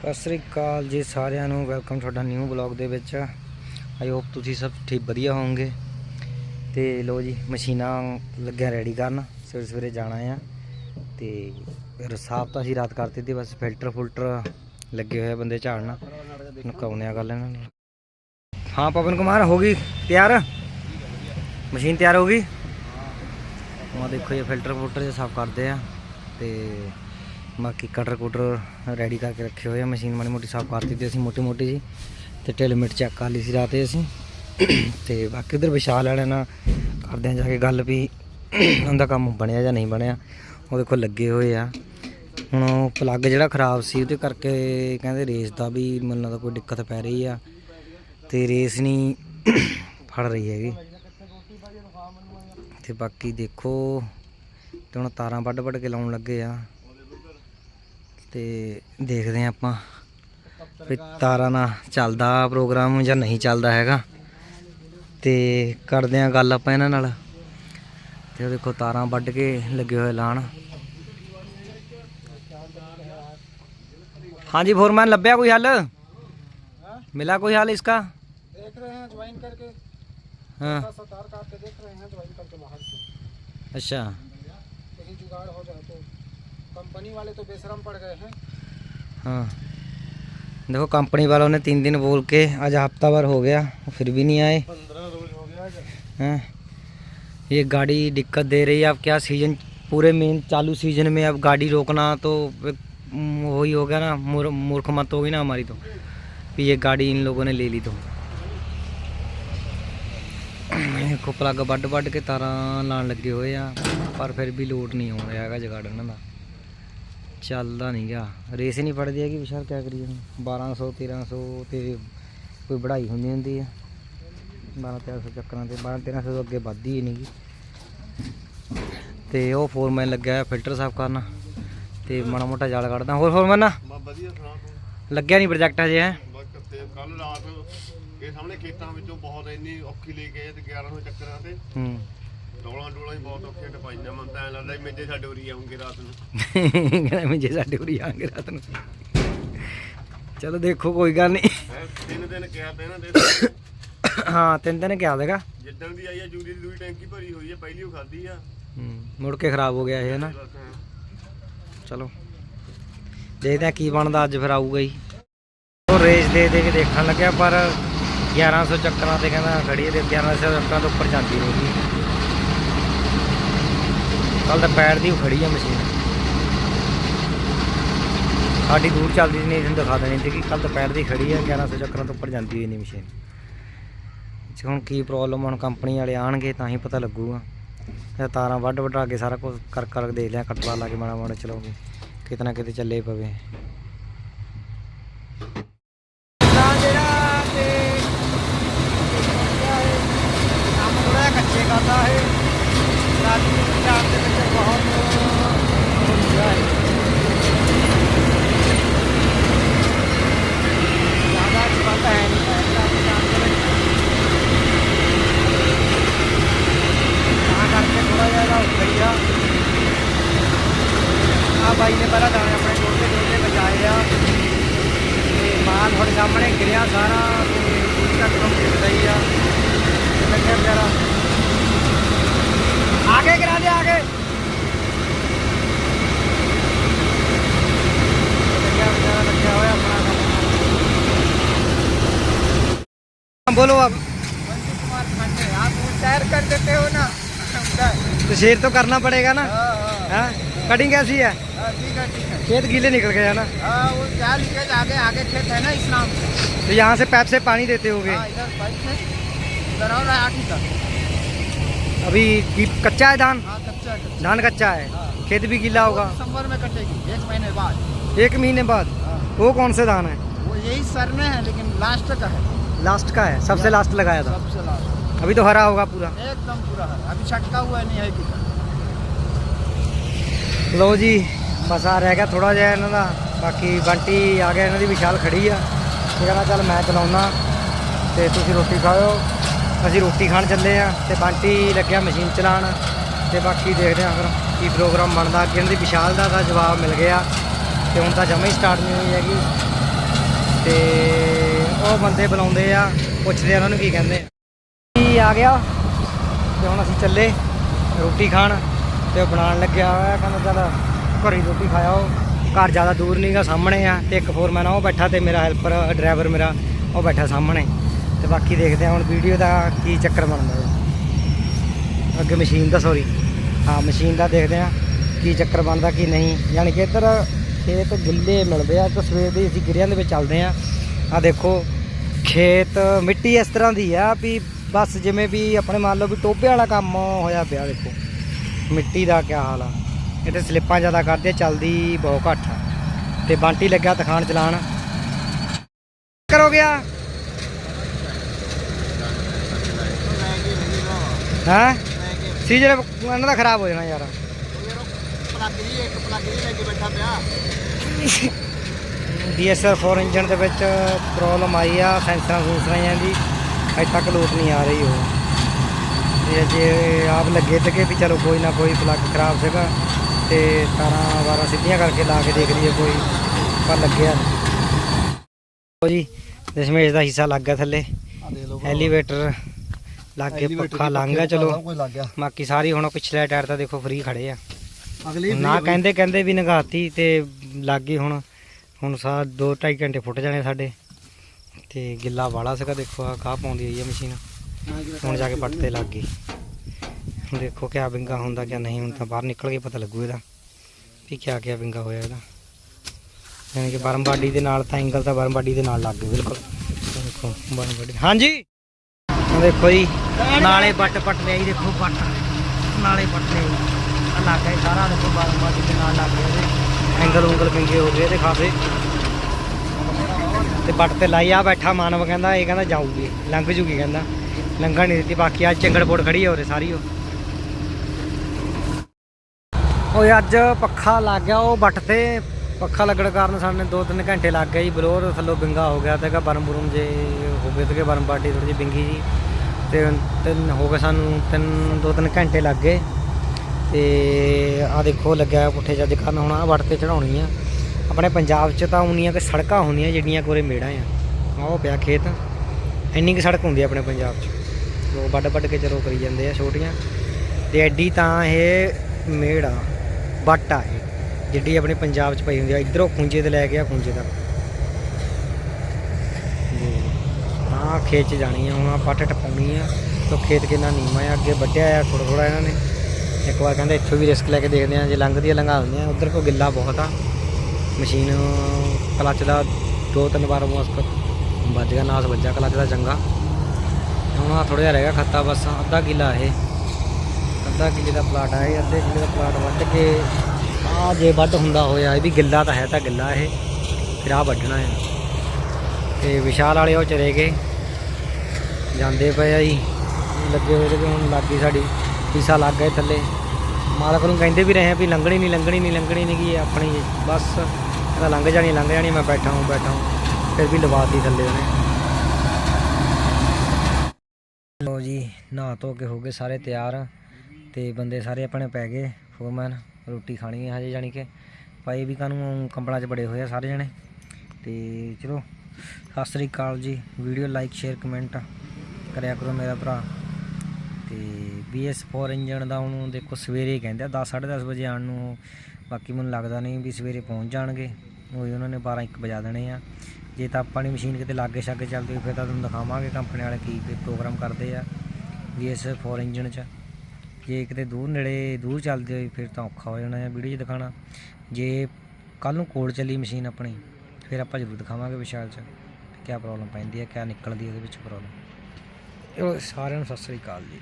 ਸਤਿ ਸ੍ਰੀ ਅਕਾਲ ਜੀ ਸਾਰਿਆਂ ਨੂੰ ਵੈਲਕਮ ਤੁਹਾਡਾ ਨਿਊ ਬਲੌਗ ਦੇ ਵਿੱਚ। ਆਈ ਹੋਪ ਤੁਸੀਂ ਸਭ ਠੀਕ ਵਧੀਆ ਹੋਵੋਗੇ। ਤੇ ਲੋ ਜੀ, ਮਸ਼ੀਨਾਂ ਲੱਗਿਆ ਰੈਡੀ ਕਰਨ। ਸਵੇਰੇ ਸਵੇਰੇ ਜਾਣਾ ਆ। ਤੇ ਫਿਰ ਸਾਫ਼ ਤਾਂ ਅਸੀਂ ਰਾਤ ਕਰਤੀ ਤੇ ਬਸ ਫਿਲਟਰ ਫੁਲਟਰ ਲੱਗੇ ਹੋਏ ਆ ਬੰਦੇ ਝਾੜਨਾ। ਨਕਾਉਨੇ ਆ ਗੱਲ ਇਹਨਾਂ ਨੂੰ। ਹਾਂ, ਪਵਨ ਕੁਮਾਰ, ਹੋ ਗਈ ਤਿਆਰ? ਮਸ਼ੀਨ ਤਿਆਰ ਹੋ ਗਈ? ਉਹ ਦੇਖੋ ਇਹ ਫਿਲਟਰ ਫੁਲਟਰ ਜੇ ਸਾਫ਼ ਕਰਦੇ ਆ। ਤੇ ਬਾਕੀ ਕਟਰ ਕੁਟਰ ਰੈਡੀ ਕਰਕੇ ਰੱਖੇ ਹੋਏ ਆ। ਮਸ਼ੀਨ ਮਾੜੀ ਮੋਟੀ ਸਾਫ਼ ਕਰਤੀ ਤੇ ਅਸੀਂ ਮੋਟੀ ਮੋਟੀ ਜੀ ਤੇ ਢਿੱਲ ਚੈੱਕ ਕਰ ਲਈ ਸੀ ਰਾਤੇ ਅਸੀਂ। ਤੇ ਬਾਕੀ ਉਧਰ ਵਿਸ਼ਾਲ ਵਾਲਿਆਂ ਨਾਲ ਕਰਦੇ ਆ ਜਾ ਕੇ ਗੱਲ ਵੀ ਉਹਦਾ ਕੰਮ ਬਣਿਆ ਜਾਂ ਨਹੀਂ ਬਣਿਆ। ਉਹ ਦੇਖੋ ਲੱਗੇ ਹੋਏ ਆ। ਹੁਣ ਉਹ ਪਲੱਗ ਜਿਹੜਾ ਖਰਾਬ ਸੀ ਉਹਦੇ ਕਰਕੇ ਕਹਿੰਦੇ ਰੇਸ ਦਾ ਵੀ ਮੈਨੂੰ ਲੱਗਦਾ ਕੋਈ ਦਿੱਕਤ ਪੈ ਰਹੀ ਆ। ਤੇ ਰੇਸ ਨਹੀਂ ਫੜ ਰਹੀ ਹੈਗੀ। ਤੇ ਬਾਕੀ ਦੇਖੋ ਤੇ ਹੁਣ ਤਾਰਾਂ ਵੱਢ ਵੱਢ ਕੇ ਲਾਉਣ ਲੱਗੇ ਆ। ਤੇ ਦੇਖਦੇ ਆ ਆਪਾਂ ਵੀ ਤਾਰਾ ਨਾਲ ਚੱਲਦਾ ਪ੍ਰੋਗਰਾਮ ਜਾਂ ਨਹੀਂ ਚੱਲਦਾ ਹੈਗਾ। ਤੇ ਕਰਦੇ ਆ ਗੱਲ ਆਪਾਂ ਇਹਨਾਂ ਨਾਲ। ਤੇ ਉਹ ਦੇਖੋ ਤਾਰਾਂ ਵੱਢ ਕੇ ਲੱਗੇ ਹੋਏ ਲਾਣ। ਹਾਂਜੀ ਫੋਰਮੈਨ ਲੱਭਿਆ ਕੋਈ ਹੱਲ? मिला कोई हाल इसका देख रहे हैं ज्वाइन करके हाँ देख रहे हैं ज्वाइन करके बाहर से अच्छा जुगाड़ हो जाए कंपनी वाले तो बेशरम पड़ गए हैं हाँ देखो कंपनी वालों ने तीन दिन बोल के आज हफ्ता भर हो गया फिर भी नहीं आए पंद्रह रोज हो गया हैं ये गाड़ी दिक्कत दे रही है अब क्या सीजन पूरे मेन चालू सीजन में अब गाड़ी रोकना तो एक, म, वही हो गया ना मूर- मूर्ख मत होगी ना हमारी तो कि ये गाड़ी इन लोगों ने ले ली तो ਦੇਖੋ ਪਲੱਗ ਵੱਡ ਵੱਡ ਕੇ ਤਾਰਾਂ ਲਾਣ ਲੱਗੇ ਹੋਏ ਆ ਪਰ ਫਿਰ ਵੀ ਲੋਡ ਨਹੀਂ ਹੋ ਰਿਹਾ ਹੈਗਾ ਜਗਾੜ ਇਹਨਾਂ ਦਾ ਚੱਲਦਾ ਨਹੀਂ ਗਿਆ ਰੇਸ ਹੀ ਨਹੀਂ ਫੜਦੀ ਹੈਗੀ ਵਿਸ਼ਾਲ ਕਿਆ ਕਰੀਏ ਹੁਣ? 1200 1300 ਤੇ ਕੋਈ ਬੜਾਈ ਹੁੰਦੀ ਹੁੰਦੀ ਆ। 12 1300 ਚੱਕਰਾਂ ਤੇ 12 1300 ਤੋਂ ਅੱਗੇ ਵੱਧਦੀ ਹੀ ਨਹੀਂਗੀ ਤੇ ਉਹ ਫੋਰਮੈਨ ਲੱਗਿਆ ਹੋਇਆ ਫਿਲਟਰ ਸਾਫ਼ ਕਰਨ। ਤੇ ਮਾੜਾ ਮੋਟਾ ਜਾਲ ਕੱਢਦਾ। ਹੋਰ ਫੋਰਮੈਨ? ਨਾ ਵਧੀਆ ਸੁਣਾ ਲੱਗਿਆ ਨਹੀਂ ਪ੍ਰੋਜੈਕਟ ਹਜੇ ਹੈ? ਕੱਲ ਰਾਤ ਇਹ ਸਾਹਮਣੇ ਖੇਤਾਂ ਵਿੱਚੋਂ ਬਹੁਤ ਇੰਨੀ ਔਖੀ ਲੈ ਕੇ ਆਏ ਤੇ 1100 ਚੱਕਰਾਂ ਤੇ। ਹੂੰ। ਡੋਲਾਂ ਡੋਲਾਂ ਹੀ ਬਹੁਤ ਔਖੀਆਂ ਟਪਾਈਆਂ ਮਨ ਤਾਂ ਐਂ ਲੱਗਦਾ ਵੀ ਮੇਜੇ ਸਾਡੇ ਉਰੀ ਆਉਂਗੇ ਰਾਤ ਨੂੰ। ਕਹਿੰਦਾ ਮੈਂ ਜੇ ਸਾਡੇ ਉਰੀ ਆਂਗੇ ਰਾਤ ਨੂੰ। ਚਲੋ ਦੇਖੋ ਕੋਈ ਗੱਲ ਨਹੀਂ। ਹੈਂ, ਤਿੰਨ ਦਿਨ ਕਿਹਾ ਤੇ ਇਹਨਾਂ ਦੇ ਹਾਂ ਤਿੰਨ ਦਿਨ ਕਿਹਾ ਦੇਗਾ ਜਿੱਦਣ ਦੀ ਆਈ ਆ ਜੂਰੀ ਦੀ ਦੂਈ ਟੈਂਕੀ ਭਰੀ ਹੋਈ ਆ ਪਹਿਲੀ ਉਹ ਖਾਦੀ ਆ। ਹੂੰ ਮੁੜ ਕੇ ਖਰਾਬ ਹੋ ਗਿਆ ਇਹ ਨਾ ਬਸ ਐਂ। ਚਲੋ ਦੇਖਦੇ ਆ ਕੀ ਬਣਦਾ ਅੱਜ ਫਿਰ ਆਊਗਾ ਹੀ। ਉਹ ਰੇਸ ਦੇ ਦੇ ਕੇ ਦੇਖਣ ਲੱਗਿਆ ਪਰ 1100 ਚੱਕਰਾਂ ਤੇ ਕਹਿੰਦਾ ਖੜੀ ਹੈ ਤੇ 1100 ਚੱਕਰਾਂ ਤੋਂ ਉੱਪਰ ਜਾਂਦੀ ਨਹੀਂ ਕੱਲ ਤਾਂ ਪੈਰ ਦੀ ਉਹ ਖੜੀ ਆ ਮਸ਼ੀਨ। ਸਾਡੀ ਦੂਰ ਚੱਲਦੀ ਸੀ, ਨਹੀਂ ਤੁਹਾਨੂੰ ਦਿਖਾ ਦੇਣੀ ਸੀ ਕਿ ਕੱਲ ਤਾਂ ਪੈਰ ਦੀ ਖੜੀ ਆ 1100 ਚੱਕਰਾਂ ਤੋਂ ਉੱਪਰ ਜਾਂਦੀ ਹੋਈ ਨਹੀਂ ਮਸ਼ੀਨ। ਜੀ ਹੁਣ ਕੀ ਪ੍ਰੋਬਲਮ ਹੁਣ ਕੰਪਨੀ ਵਾਲੇ ਆਣਗੇ ਤਾਂ ਹੀ ਪਤਾ ਲੱਗੂਗਾ। ਇਹ ਤਾਰਾਂ ਵੱਢ ਵਢਾ ਕੇ ਸਾਰਾ ਕੁਝ ਕਰ ਕਰ ਦੇਖ ਲਿਆ ਕਟਵਾ ਲਾ ਕੇ ਮਾੜਾ ਮਾੜਾ ਚਲਾਓਗੇ ਕਿਤੇ ਨਾ ਕਿਤੇ ਚੱਲੇ ਪਵੇ। बोलो आप आप कर देते हो ना तो शेर तो करना पड़ेगा ना? हाँ? हाँ हाँ कटिंग कैसी है? खेत गीले निकल गए ना वो क्या लीकेज आगे आगे खेत है ना? इस नाम तो यहाँ से पैप से पानी देते हाँ तक अभी कच्चा है धान? धान कच्चा है। खेत भी गीला होगा। दिसंबर में कटेगी एक महीने बाद एक महीने बाद। वो कौन से धान है? वो यही सर में है, लेकिन लास्ट का है। लास्ट का है सबसे लास्ट लगाया था सबसे लास्ट अभी तो हरा होगा पूरा एकदम पूरा है अभी छटका हुआ नहीं है किधर ਲਓ ਜੀ ਬਸ ਆ ਰਹਿ ਗਿਆ ਥੋੜਾ ਜਿਹਾ ਇਹਨਾਂ ਦਾ ਬਾਕੀ ਬੰਟੀ ਆ ਗਿਆ ਇਹਨਾਂ ਦੀ ਵਿਸ਼ਾਲ ਖੜੀ ਆ ਇਹ ਕਹਿੰਦਾ ਚੱਲ ਮੈਂ ਚਲਾਉਣਾ ਤੇ ਤੁਸੀਂ ਰੋਟੀ ਖਾਓ ਅਸੀਂ ਰੋਟੀ ਖਾਣ ਚੱਲੇ ਆ ਤੇ ਬੰਟੀ ਲੱਗਿਆ ਮਸ਼ੀਨ ਚਲਾਉਣ ਤੇ ਬਾਕੀ ਦੇਖਦੇ ਆ ਫਿਰ ਕੀ ਪ੍ਰੋਗਰਾਮ ਬਣਦਾ ਅੱਗੇ ਇਹਨਾਂ ਦੀ ਵਿਸ਼ਾਲ ਦਾ ਤਾਂ ਜਵਾਬ ਮਿਲ ਗਿਆ ਤੇ ਹੁਣ ਤਾਂ ਜਮਾ ਹੀ ਸਟਾਰਟ ਨਹੀਂ ਹੋਈ ਹੈਗੀ ਤੇ ਉਹ ਬੰਦੇ ਬੁਲਾਉਂਦੇ ਆ, ਪੁੱਛਦੇ ਆ ਉਹਨਾਂ ਨੂੰ ਕੀ ਕਹਿੰਦੇ ਆ। ਕੀ ਆ ਗਿਆ? ਤੇ ਹੁਣ ਅਸੀਂ ਚੱਲੇ ਰੋਟੀ ਖਾਣ ਤੇ ਉਹ ਬਣਾਉਣ ਲੱਗਿਆ ਹੋਇਆ, ਕਹਿੰਦਾ ਚੱਲ ਘਰੀ ਰੋਟੀ ਖਾਇਓ ਘਰ ਜ਼ਿਆਦਾ ਦੂਰ ਨਹੀਂਗਾ ਸਾਹਮਣੇ ਆ। ਤੇ ਇੱਕ ਫੋਰਮੈਨ ਆ ਉਹ ਬੈਠਾ ਤੇ ਮੇਰਾ ਹੈਲਪਰ ਡਰਾਈਵਰ ਮੇਰਾ, ਉਹ ਬੈਠਾ ਸਾਹਮਣੇ। ਤੇ ਬਾਕੀ ਦੇਖਦੇ ਆ ਹੁਣ ਵੀਡੀਓ ਦਾ ਕੀ ਚੱਕਰ ਬਣਦਾ ਅੱਗੇ ਮਸ਼ੀਨ ਦਾ ਸੌਰੀ ਹਾਂ ਮਸ਼ੀਨ ਦਾ ਦੇਖਦੇ ਆ ਕੀ ਚੱਕਰ ਬਣਦਾ ਕੀ ਨਹੀਂ। ਯਾਨੀ ਕਿ ਇੱਧਰ ਖੇਤ ਗਿੱਲੇ ਮਿਲਦੇ ਆ ਤਾਂ ਸਵੇਰ ਦੇ ਅਸੀਂ ਗਿਰਿਆਂ ਦੇ ਵਿੱਚ ਚੱਲਦੇ ਆ। ਆ ਦੇਖੋ, ਖੇਤ, ਮਿੱਟੀ ਇਸ ਤਰ੍ਹਾਂ ਦੀ ਆ ਵੀ ਬਸ ਜਿਵੇਂ ਵੀ ਆਪਣੇ ਮੰਨ ਲਓ ਵੀ ਟੋਬੇ ਵਾਲਾ ਕੰਮ ਹੋਇਆ ਪਿਆ ਦੇਖੋ। ਮਿੱਟੀ ਦਾ ਕੀ ਹਾਲ ਆ। ਇੱਥੇ ਸਲਿੱਪਾਂ ਜ਼ਿਆਦਾ ਕਰਦੇ, ਚੱਲਦੀ ਬਹੁਤ ਘੱਟ ਆ। ਤੇ ਬਾਂਟੀ ਲੱਗਿਆ ਤਖਾਣ ਚਲਾਣ ਕਰੋ ਗਿਆ। ਹਾਂ? ਸੀਜ਼ਨ ਇਹਨਾਂ ਦਾ ਖਰਾਬ ਹੋ ਜਾਣਾ ਯਾਰ। ਪਲੱਗ ਜੀ ਇੱਕ ਪਲੱਗ ਜੀ ਲੈ ਕੇ ਬੈਠਾ ਪਿਆ। ਡੀਐਸਆਰ 4 ਇੰਜਨ ਦੇ ਵਿੱਚ ਪ੍ਰੋਬਲਮ ਆਈ ਆ ਸੈਂਸਰਾਂ ਸੂਸਰਾਂ ਜਾਂਦੀ ਅਜੇ ਤੱਕ ਲੋਟ ਨਹੀਂ ਆ ਰਹੀ ਉਹ। ਤੇ ਜੇ ਆਪ ਲੱਗੇ ਤੇ ਕਿ ਵੀ ਚਲੋ ਕੋਈ ਨਾ ਕੋਈ ਪਲੱਗ ਖਰਾਬ ਸੀਗਾ ਤੇ ਤਾਰਾਂ ਵਾਰਾਂ ਸਿੱਧੀਆਂ ਕਰਕੇ ਲਾ ਕੇ ਦੇਖ ਲਈਏ ਕੋਈ ਪਰ ਲੱਗਿਆ ਲਓ ਜੀ ਦਸ਼ਮੇਸ਼ ਦਾ ਹਿੱਸਾ ਲੱਗ ਗਿਆ ਥੱਲੇ। ਐਲੀਵੇਟਰ ਲੱਗ ਕੇ ਪੱਖਾ ਲੰਘ ਚਲੋ। ਬਾਕੀ ਸਾਰੀ ਹੁਣ ਪਿਛਲੇ ਟਾਇਰ ਤਾਂ ਦੇਖੋ ਫ੍ਰੀ ਖੜੇ ਆ। ਅਗਲੀ ਨਾ ਕਹਿੰਦੇ ਕਹਿੰਦੇ ਵੀ ਨਗਾਤੀ ਤੇ ਲੱਗ ਗਈ ਹੁਣ। ਹੁਣ ਸਾ 2.5 ਘੰਟੇ ਫੁੱਟ ਜਾਣੇ ਸਾਡੇ। ਤੇ ਗਿੱਲਾ ਵਾਲਾ ਸੀਗਾ, ਦੇਖੋ ਆ ਕਾਹ ਪਾਉਂਦੀ ਆਈ ਹੈ ਮਸ਼ੀਨ। ਹੁਣ ਜਾ ਕੇ ਪੱਟ ਤੇ ਲੱਗ ਗਈ। ਦੇਖੋ ਕਿਆ ਬਿੰਗਾ ਹੁੰਦਾ, ਕਿਆ ਨਹੀਂ, ਹੁਣ ਤਾਂ ਬਾਹਰ ਨਿਕਲ ਕੇ ਪਤਾ ਲੱਗੂ ਇਹਦਾ, ਵੀ ਕਿਆ ਕਿਆ ਵਿੰਗਾ ਹੋਇਆ ਇਹਦਾ। ਯਾਨੀ ਕਿ ਬਰਮਬਾਡੀ ਦੇ ਨਾਲ ਤਾਂ ਐਂਗਲ ਤਾਂ ਬਰਮਬਾਡੀ ਦੇ ਨਾਲ ਲੱਗ ਗਏ ਬਿਲਕੁਲ। ਆਹ ਦੇਖੋ ਬਰਮਬਾਡੀ ਹਾਂਜੀ! ਦੇਖੋ ਜੀ, ਨਾਲੇ ਬੱਟ ਪੱਟ ਲਿਆਈ ਦੇਖੋ ਪੱਟ। ਨਾਲੇ ਪੱਟ ਲਿਆਈ ਆ ਲੱਗ ਸਾਰਾ ਦੇਖੋ ਬਰਮਬਾਡੀ ਦੇ ਨਾਲ ਲੱਗ ਗਿਆ ਐਂਗਲ ਉਂਗਲ ਪਿੰਗੇ ਹੋ ਗਏ ਤੇ ਖਾਸੇ। ਤੇ ਬੱਟ ਤੇ ਲਾਈ ਆ ਬੈਠਾ ਮਾਨਵ ਕਹਿੰਦਾ, ਇਹ ਕਹਿੰਦਾ ਜਾਊਗੀ, ਲੰਘ ਜੂਗੀ ਕਹਿੰਦਾ। ਲੰਘਣ ਨਹੀਂ ਦਿੱਤੀ, ਬਾਕੀ ਅੱਜ ਚੰਗੜ ਬੋੜ ਖੜੀ ਹੋ ਰਹੀ ਸਾਰੀ ਉਹ। ਓਏ, ਅੱਜ ਪੱਖਾ ਲੱਗ ਗਿਆ ਉਹ ਬੱਟ ਤੇ। ਪੱਖਾ ਲੱਗਣ ਕਾਰਨ ਸਾਨੂੰ 2-3 ਘੰਟੇ ਲੱਗ ਗਏ ਜੀ, ਬਲੋਰ ਥੱਲੋਂ ਬਿੰਗਾ ਹੋ ਗਿਆ ਤੇਗਾ ਬਰਮ ਬੁਰਮ ਜੇ ਹੋ ਗਏ ਤੇਗੇ ਬਰਮ ਬਾਟੀ ਥੋੜੀ ਜਿਹੀ ਬਿੰਗੀ ਜੀ। ਤੇ ਤਿੰਨ ਹੋ ਗਏ ਸਾਨੂੰ, ਤਿੰਨ, ਦੋ ਤਿੰਨ ਘੰਟੇ ਲੱਗ ਗਏ। ਤੇ ਆ ਦੇਖੋ ਲੱਗਿਆ ਪੁੱਠੇ ਚੱਜ ਕਰਨ। ਹੁਣ ਆ ਵੜ ਤੇ ਚੜਾਉਣੀ ਆ। ਆਪਣੇ ਪੰਜਾਬ 'ਚ ਤਾਂ ਉਨੀਆਂ ਕਿ ਸੜਕਾਂ ਹੁੰਦੀਆਂ ਜਿਹੜੀਆਂ ਕੋਰੇ ਮੇੜਾਂ ਆ। ਆਹ ਉਹ ਪਿਆ ਖੇਤ। ਇੰਨੀ ਕਿ ਸੜਕ ਹੁੰਦੀ ਆਪਣੇ ਪੰਜਾਬ 'ਚ। ਲੋਕ ਵੱਡ ਵੱਡ ਕੇ ਚਲੋ ਕਰੀ ਜਾਂਦੇ ਆ ਛੋਟੀਆਂ। ਤੇ ਐਡੀ ਤਾਂ ਇਹ ਮੇੜ ਆ, ਵੱਟ ਆ ਇਹ ਜਿੱਡੀ ਆਪਣੇ ਪੰਜਾਬ 'ਚ ਪਈ ਹੁੰਦੀ ਆ। ਇਧਰੋਂ ਖੁੰਝੇ ਤੇ ਲੈ ਕੇ ਆ ਖੁੰਝੇ ਤੱਕ। ਹਾਂ, ਖੇਤ 'ਚ ਜਾਣੀ ਆ। ਹੁਣ ਆ ਪੱਟ ਟਪਾਉਣੀ ਆ। ਤੋ ਖੇਤ ਕਿੰਨਾ ਨੀਵਾਂ ਆ, ਅੱਗੇ ਵੱਢਿਆ ਆ ਥੋੜਾ ਥੋੜਾ ਇਹਨਾਂ ਨੇ। ਇੱਕ ਵਾਰ ਕਹਿੰਦਾ ਇੱਥੋਂ ਵੀ ਰਿਸਕ ਲੈ ਕੇ ਦੇਖਦੇ ਆ ਜੇ ਲੰਘਦੀ ਆ ਲੰਘਾ ਦਿੰਦੇ ਆ ਉਧਰ ਕੋ ਗਿੱਲਾ ਬਹੁਤ ਆ। ਮਸ਼ੀਨ ਕਲਚ ਦਾ ਦੋ ਤਿੰਨ ਵਾਰ ਮੁਸਕ ਵੱਜ ਗਿਆ, ਨਾਸ ਵੱਜਾ ਕਲਚ ਦਾ ਚੰਗਾ। ਹੁਣ ਆ ਥੋੜਾ ਜਿਹਾ ਰਹਿ ਗਿਆ ਖੱਤਾ ਬਸ, ਅੱਧਾ ਕਿੱਲਾ ਇਹ। ਅੱਧਾ ਕਿੱਲੇ ਦਾ ਪਲਾਟ ਆ ਇਹ, ਅੱਧੇ ਕਿੱਲੇ ਦਾ ਪਲਾਟ ਵੱਢ ਕੇ ਆ ਜੇ ਵੱਢ ਹੁੰਦਾ ਹੋਇਆ, ਇਹ ਵੀ ਗਿੱਲਾ ਤਾਂ ਹੈ ਤਾਂ ਗਿੱਲਾ ਇਹ। ਫਿਰ ਆ ਵੱਢਣਾ ਹੈ। ਤੇ ਵਿਸ਼ਾਲ ਵਾਲੇ ਉਹ ਚਲੇ ਗਏ। ਜਾਂਦੇ ਪਏ ਆ ਜੀ। ਲੱਗੇ ਹੋਏ ਤੇ ਹੁਣ ਲੱਗ ਗਈ ਸਾਡੀ ਹਿੱਸਾ ਲੱਗ ਗਏ ਥੱਲੇ। ਮਾਲਕ ਨੂੰ ਕਹਿੰਦੇ ਵੀ ਰਹੇ ਆ ਵੀ ਲੰਘਣੀ ਨਹੀਂ ਲੰਘਣੀ ਨਹੀਂ ਲੰਘਣੀ ਨਹੀਂ ਕੀ ਆਪਣੀ ਬਸ, ਇਹਦਾ ਲੰਘ ਜਾਣੀ ਲੰਘ ਜਾਣੀ, ਮੈਂ ਬੈਠਾ ਹਾਂ ਬੈਠਾ ਹਾਂ। ਫਿਰ ਵੀ ਲਵਾਤੀ ਥੱਲੇ ਉਹਨੇ। ਲੋ ਜੀ, ਨਹਾ ਧੋ ਕੇ ਹੋ ਗਏ ਸਾਰੇ ਤਿਆਰ ਤੇ ਬੰਦੇ ਸਾਰੇ ਆਪਣੇ ਪੈ ਗਏ। ਫੋਰਮੈਨ, ਰੋਟੀ ਖਾਣੀ ਹੈ ਹਜੇ ਜਾਣੀ ਕਿ। ਪਾਈ ਵੀ ਕਾਨੂੰ ਕੰਬਲਾਂ 'ਚ ਬੜੇ ਹੋਏ ਆ ਸਾਰੇ ਜਣੇ। ਤੇ ਚਲੋ, ਸਤਿ ਸ੍ਰੀ ਅਕਾਲ ਜੀ। ਵੀਡੀਓ ਲਾਈਕ, ਸ਼ੇਅਰ, ਕਮੈਂਟ ਕਰਿਆ ਕਰੋ ਮੇਰਾ ਭਰਾ। ਤੇ BS4 ਇੰਜਨ ਦਾ ਉਹਨੂੰ ਦੇਖੋ ਸਵੇਰੇ ਕਹਿੰਦੇ ਆ 10 10:30 ਵਜੇ ਆਉਣ ਨੂੰ। ਬਾਕੀ ਮੈਨੂੰ ਲੱਗਦਾ ਨਹੀਂ ਵੀ ਸਵੇਰੇ ਪਹੁੰਚ ਜਾਣਗੇ। ਉਹੀ ਉਹਨਾਂ ਨੇ 12 1 ਵਜਾ ਦੇਣੇ ਆ। ਜੇ ਤਾਂ ਆਪਾਂ ਨੇ ਮਸ਼ੀਨ ਕਿਤੇ ਲਾਗੇ ਛਾਗੇ ਚੱਲਦੀ ਹੋਈ ਫਿਰ ਤਾਂ ਤੁਹਾਨੂੰ ਦਿਖਾਵਾਂਗੇ ਕੰਪਨੀ ਵਾਲੇ ਕੀ ਕੀ ਪ੍ਰੋਗਰਾਮ ਕਰਦੇ ਆ BS4 ਇੰਜਨ 'ਚ। ਜੇ ਕਿਤੇ ਦੂਰ ਨੇੜੇ ਦੂਰ ਚੱਲਦੇ ਹੋਏ, ਫਿਰ ਤਾਂ ਔਖਾ ਹੋ ਜਾਣਾ ਹੈ ਵੀਡੀਓ 'ਚ ਦਿਖਾਣਾ ਜੇ ਕੱਲ ਨੂੰ ਕੋਲ ਚੱਲੀ ਮਸ਼ੀਨ ਆਪਣੀ, ਫਿਰ ਆਪਾਂ ਜ਼ਰੂਰ ਦਿਖਾਵਾਂਗੇ ਵਿਸ਼ਾਲ 'ਚ ਕੀ ਪ੍ਰੋਬਲਮ ਪੈਂਦੀ ਹੈ ਕੀ ਨਿਕਲਦੀ ਉਹਦੇ ਵਿੱਚ ਪ੍ਰੋਬਲਮ ਸਾਰਿਆਂ ਨੂੰ ਸਤਿ ਸ੍ਰੀ ਅਕਾਲ ਜੀ।